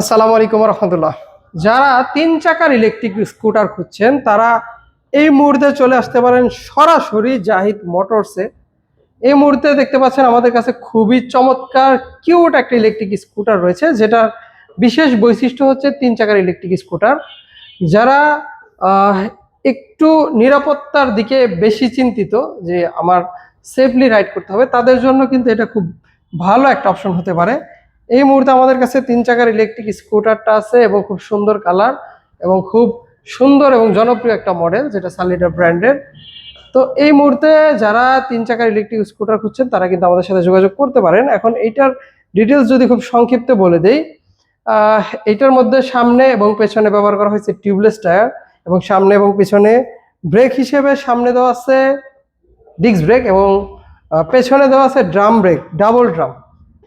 আসসালামু আলাইকুম রহমতুল্লাহ। যারা তিন চাকার ইলেকট্রিক স্কুটার খুঁজছেন, তারা এই মুহূর্তে চলে আসতে পারেন সরাসরি জাহিদ মোটরসে এই মুহূর্তে দেখতে পাচ্ছেন আমাদের কাছে খুবই চমৎকার কিউট একটা ইলেকট্রিক স্কুটার রয়েছে, যেটার বিশেষ বৈশিষ্ট্য হচ্ছে তিন চাকার ইলেকট্রিক স্কুটার যারা একটু নিরাপত্তার দিকে বেশি চিন্তিত যে আমার সেফলি রাইড করতে হবে, তাদের জন্য কিন্তু এটা খুব ভালো একটা অপশন হতে পারে। এই মুহূর্তে আমাদের কাছে তিন চাকার ইলেকট্রিক স্কুটারটা আছে এবং খুব সুন্দর কালার এবং খুব সুন্দর এবং জনপ্রিয় একটা মডেল যেটা সালিডার ব্র্যান্ডের তো এই মুহূর্তে যারা তিন চাকার ইলেকট্রিক স্কুটার খুঁজছেন তারা কিন্তু আমাদের সাথে যোগাযোগ করতে পারেন। এখন এইটার ডিটেলস যদি খুব সংক্ষিপ্ত বলে দেই আহ, এইটার মধ্যে সামনে এবং পেছনে ব্যবহার করা হয়েছে টিউবলেস টায়ার এবং সামনে এবং পেছনে ব্রেক হিসেবে সামনে দেওয়া আছে ডিস্ক ব্রেক এবং পেছনে দেওয়া আছে ড্রাম ব্রেক ডাবল ড্রাম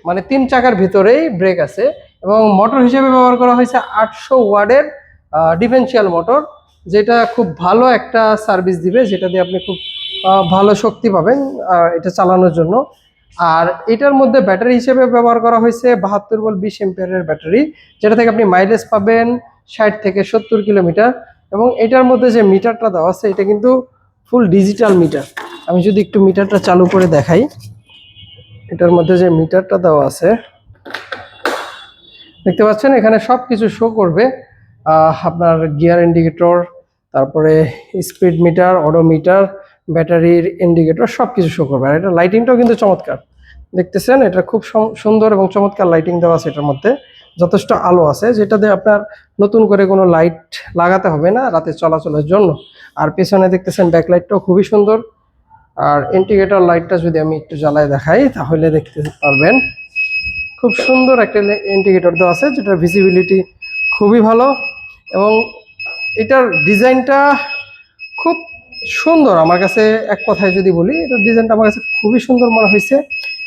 মানে তিন চাকার ভিতরেই ব্রেক আছে এবং মোটর হিসেবে ব্যবহার করা হয়েছে আটশো ওয়ার্ডের ডিফেন্সিয়াল মোটর যেটা খুব ভালো একটা সার্ভিস দিবে, যেটা দিয়ে আপনি খুব ভালো শক্তি পাবেন এটা চালানোর জন্য। আর এটার মধ্যে ব্যাটারি হিসেবে ব্যবহার করা হয়েছে বাহাত্তর বল বিশ এম্পিয়ারের ব্যাটারি, যেটা থেকে আপনি মাইলেজ পাবেন ষাট থেকে সত্তর কিলোমিটার। এবং এটার মধ্যে যে মিটারটা দেওয়া আছে, এটা কিন্তু ফুল ডিজিটাল মিটার আমি যদি একটু মিটারটা চালু করে দেখাই। এটার মধ্যে যে মিটারটা দেওয়া আছে, দেখতে পাচ্ছেন এখানে সব কিছু শো করবে আপনার গিয়ার ইন্ডিকেটর তারপরে স্পিড মিটার অডোমিটার ব্যাটারির ইন্ডিকেটর সব কিছু শো করবে। আর এটা লাইটিংটাও কিন্তু চমৎকার। দেখতেছেন, এটা খুব সুন্দর এবং চমৎকার লাইটিং দেওয়া আছে এটার মধ্যে। যথেষ্ট আলো আছে, যেটা দিয়ে আপনার নতুন করে কোনো লাইট লাগাতে হবে না রাতে চলাচলের জন্য। আর পেছনে দেখতেছেন ব্যাকলাইটটাও খুবই সুন্দর। আর ইন্ডিকেটর লাইটটা যদি আমি একটু জ্বালায় দেখাই, তাহলে দেখতে পারবেন খুব সুন্দর একটা ইন্ডিকেটর দেওয়া আছে, যেটার ভিজিবিলিটি খুবই ভালো এবং এটার ডিজাইনটা খুব সুন্দর। আমার কাছে এক কথায় যদি বলি, এটার ডিজাইনটা আমার কাছে খুবই সুন্দর মনে হয়েছে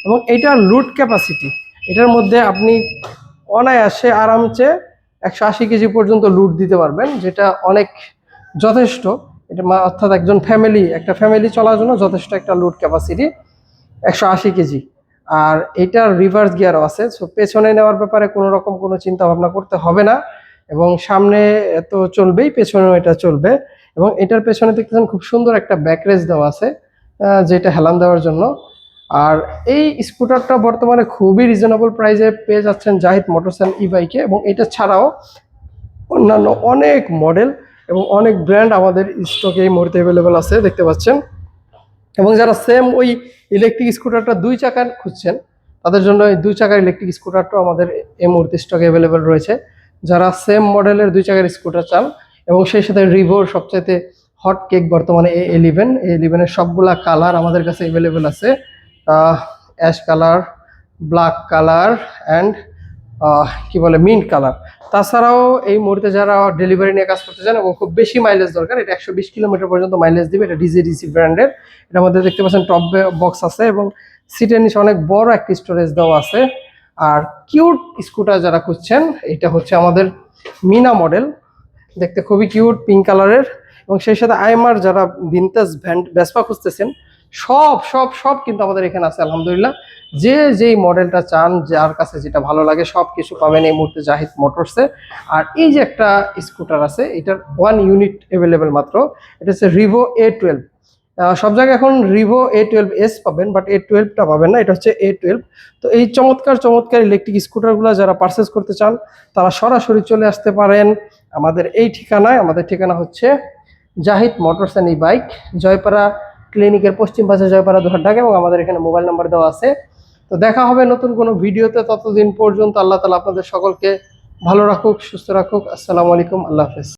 এবং এটার লুট ক্যাপাসিটি এটার মধ্যে আপনি অনায়াসে আরামসে একশো আশি কেজি পর্যন্ত লুট দিতে পারবেন, যেটা অনেক যথেষ্ট। এটা মা- অর্থাৎ একজন ফ্যামিলি একটা ফ্যামিলি চলার জন্য যথেষ্ট একটা লুট ক্যাপাসিটি একশো আশি কেজি। আর এটার রিভার্স গিয়ারও আছে। সো পেছনে নেওয়ার ব্যাপারে কোনো রকম কোনো চিন্তা ভাবনা করতে হবে না। এবং সামনে তো চলবেই, পেছনেও এটা চলবে। এবং এটার পেছনে দেখতেছেন খুব সুন্দর একটা ব্যাকরেজ দেওয়া আছে যেটা হেলান দেওয়ার জন্য। আর এই স্কুটারটা বর্তমানে খুবই রিজনেবল প্রাইসে পেয়ে যাচ্ছেন জাহিদ মোটরস অ্যান্ড ই বাইকে। এবং এটা ছাড়াও অন্যান্য অনেক মডেল এবং অনেক ব্র্যান্ড আমাদের স্টকে এই মুহূর্তে অ্যাভেলেবেল আছে, দেখতে পাচ্ছেন। এবং যারা সেম ওই ইলেকট্রিক স্কুটারটা দুই চাকার খুঁজছেন, তাদের জন্য এই দুই চাকার ইলেকট্রিক স্কুটারটাও আমাদের এই মুহূর্তে স্টকে অ্যাভেলেবেল রয়েছে। যারা সেম মডেলের দুই চাকার স্কুটার চান, এবং সেই সাথে রিভোর সবচাইতে হট কেক বর্তমানে এ এলিভেন এ এলিভেনের সবগুলা কালার আমাদের কাছে অ্যাভেলেবেল আছে। Ash colour black colour and কি বলে মিন্ট কালার তাছাড়াও এই মুহূর্তে যারা ডেলিভারি নিয়ে কাজ করতে চান এবং খুব বেশি মাইলেজ দরকার, এটা একশো বিশ কিলোমিটার পর্যন্ত মাইলেজ দিবে, এটা ডিজিডিসি ব্র্যান্ডের এটার মধ্যে দেখতে পাচ্ছেন টপ বক্স আছে এবং সিটের নিচে অনেক বড় একটি স্টোরেজ দেওয়া আছে। আর কিউট স্কুটার যারা খুঁজছেন, এটা হচ্ছে আমাদের মিনা মডেল দেখতে খুবই কিউট পিঙ্ক কালারের এবং সেই সাথে আইমার যারা ভিনতেজ ভ্যান্ড ভেসপা খুঁজতেছেন, সব সব সব কিন্তু আমাদের এখানে আছে, আলহামদুলিল্লাহ। যে যেই মডেলটা চান, যার কাছে যেটা ভালো লাগে, সব কিছু পাবেন এই মুহূর্তে জাহিদ মোটরসে আর এই যে একটা স্কুটার আছে, এটার ওয়ান ইউনিট অ্যাভেলেবেল মাত্র। এটা হচ্ছে রিভো এ টুয়েলভ সব জায়গায় এখন রিভো এ টুয়েলভ এস পাবেন বাট এ টুয়েলভটা পাবেন না, এটা হচ্ছে এ টুয়েলভ তো এই চমৎকার চমৎকার ইলেকট্রিক স্কুটারগুলো যারা পারচেস করতে চান, তারা সরাসরি চলে আসতে পারেন। আমাদের এই ঠিকানায়, আমাদের ঠিকানা হচ্ছে Zahid motors and e bike, Joypara ক্লিনিকের পশ্চিম পাশে জয়পাড়া দুহার ঢাকা এবং আমাদের এখানে মোবাইল নাম্বার দেওয়া আছে। তো দেখা হবে নতুন কোনো ভিডিওতে, ততদিন পর্যন্ত আল্লাহ তালা আপনাদের সকলকে ভালো রাখুক, সুস্থ রাখুক। আসসালামু আলাইকুম, আল্লাহ হাফেজ।